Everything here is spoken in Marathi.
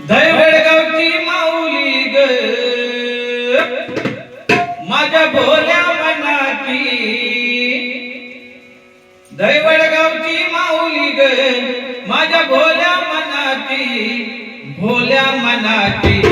दैवडगावची माऊली ग. माझ्या भोल्या मनाची. दैवडगावची माऊली ग. माझ्या भोल्या मनाची भोल्या मनाची.